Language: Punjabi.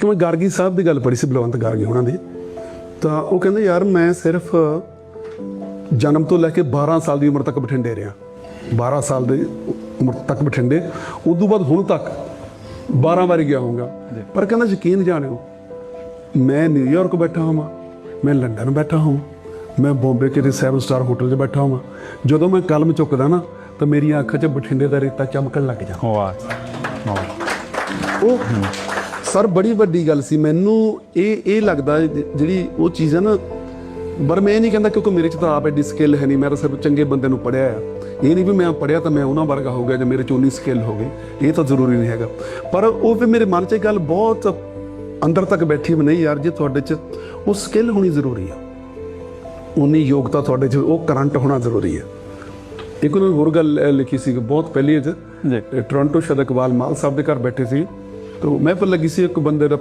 ਇੱਕ ਮੈਂ ਗਾਰਗੀ ਸਾਹਿਬ ਦੀ ਗੱਲ ਪੜ੍ਹੀ ਸੀ ਬਲਵੰਤ ਗਾਰਗੀ ਉਹਨਾਂ ਦੀ। ਤਾਂ ਉਹ ਕਹਿੰਦੇ ਯਾਰ ਮੈਂ ਸਿਰਫ ਜਨਮ ਤੋਂ ਲੈ ਕੇ 12 ਸਾਲ ਦੀ ਉਮਰ ਤੱਕ ਬਠਿੰਡੇ ਰਿਹਾ। 12 ਸਾਲ ਦੀ ਉਮਰ ਤੱਕ ਬਠਿੰਡੇ। ਉਦੋਂ ਬਾਅਦ ਹੁਣ ਤੱਕ 12 ਵਾਰੀ ਗਿਆ ਹੋਊਗਾ। ਪਰ ਕਹਿੰਦਾ ਯਕੀਨ ਜਾਣਿਓ ਮੈਂ ਨਿਊਯਾਰਕ ਬੈਠਾ ਹਾਂ ਮੈਂ ਲੰਡਨ ਬੈਠਾ ਹਾਂ ਮੈਂ ਬੰਬੇ ਕਿਸੇ 7 ਸਟਾਰ ਹੋਟਲ 'ਚ ਬੈਠਾ ਹਾਂ ਜਦੋਂ ਮੈਂ ਕਲਮ ਚੁੱਕਦਾ ਨਾ ਤਾਂ ਮੇਰੀਆਂ ਅੱਖਾਂ 'ਚ ਬਠਿੰਡੇ ਦਾ ਰੇਤਾ ਚਮਕਣ ਲੱਗ ਜਾਂਦਾ। ਵਾਹ ਵਾਹ। ਉਹ ਸਰ ਬੜੀ ਵੱਡੀ ਗੱਲ ਸੀ। ਮੈਨੂੰ ਇਹ ਇਹ ਲੱਗਦਾ ਜਿਹੜੀ ਉਹ ਚੀਜ਼ ਹੈ ਨਾ ਪਰ ਮੈਂ ਨਹੀਂ ਕਹਿੰਦਾ ਕਿਉਂਕਿ ਮੇਰੇ ਚ ਤਾਂ ਆਪ ਐਡੀ ਸਕਿੱਲ ਹੈ ਨਹੀਂ। ਮੈਂ ਤਾਂ ਸਿਰਫ ਚੰਗੇ ਬੰਦੇ ਨੂੰ ਪੜਿਆ ਆ। ਇਹ ਨਹੀਂ ਵੀ ਮੈਂ ਪੜਿਆ ਤਾਂ ਮੈਂ ਉਹਨਾਂ ਵਰਗਾ ਹੋ ਗਿਆ ਜਾਂ ਮੇਰੇ ਚ ਉਨੀ ਸਕਿੱਲ ਹੋ ਗਈ। ਇਹ ਤਾਂ ਜ਼ਰੂਰੀ ਨਹੀਂ ਹੈਗਾ। ਪਰ ਉਹ ਵੀ ਮੇਰੇ ਮਨ 'ਚ ਇਹ ਗੱਲ ਬਹੁਤ ਅੰਦਰ ਤੱਕ ਬੈਠੀ ਵੀ ਨਹੀਂ ਯਾਰ ਜੇ ਤੁਹਾਡੇ 'ਚ ਉਹ ਸਕਿੱਲ ਹੋਣੀ ਜ਼ਰੂਰੀ ਆ ਉਨੀ ਯੋਗਤਾ ਤੁਹਾਡੇ 'ਚ ਉਹ ਕਰੰਟ ਹੋਣਾ ਜ਼ਰੂਰੀ ਹੈ ਇੱਕ ਉਹਨਾਂ ਨੇ ਹੋਰ ਗੱਲ ਲਿਖੀ ਸੀ ਬਹੁਤ ਪਹਿਲੀ ਚ। ਜੀ। ਟੋਰਾਂਟੋ ਸ਼ਾਇਦ ਇਕਬਾਲ ਮਾਲ ਸਾਹਿਬ ਦੇ ਘਰ ਬੈਠੇ ਸੀ। ਤਾਂ ਮਹਿਫਲ ਲੱਗੀ ਸੀ ਇੱਕ ਬੰਦੇ ਦਾ